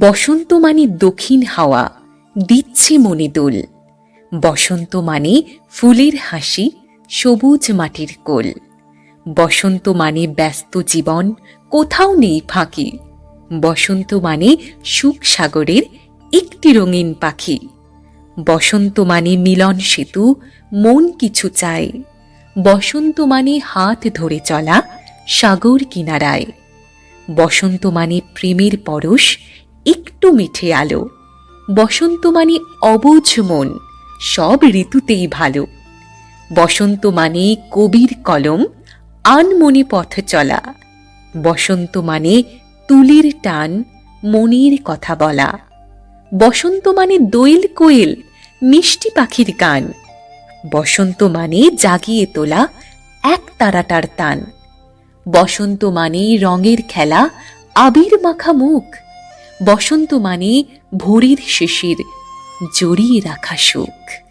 বসন্ত মানে দক্ষিণ হাওয়া, দিচ্ছে মনে দোল বসন্ত মানে ফুলের হাসি, সবুজ মাটির কোল। বসন্ত মানে ব্যস্ত জীবন, কোথাও নেই ফাঁকি। বসন্ত মানে সুখ সাগরের একটি রঙিন পাখি। বসন্ত মানে মিলন সেতু, মন কিছু চায়। বসন্ত মানে হাত ধরে চলা সাগর কিনারায়। বসন্ত মানে প্রেমের পরশ মিঠে আলো। বসন্ত মানে অবুঝ মন, সব ঋতুতেই ভালো। বসন্ত মানে কবির কলম আনমনে পথ চলা। বসন্ত মানে তুলির টান, মনের কথা বলা। বসন্ত মানে দোয়েল কোয়েল, মিষ্টি পাখির গান। বসন্ত মানে জাগিয়ে তোলা এক তারাটার তান। বসন্ত মানে রঙের খেলা, আবির মাখা মুখ বসন্ত মানে ভরির শিশির জড়িয়ে রাখা সুখ।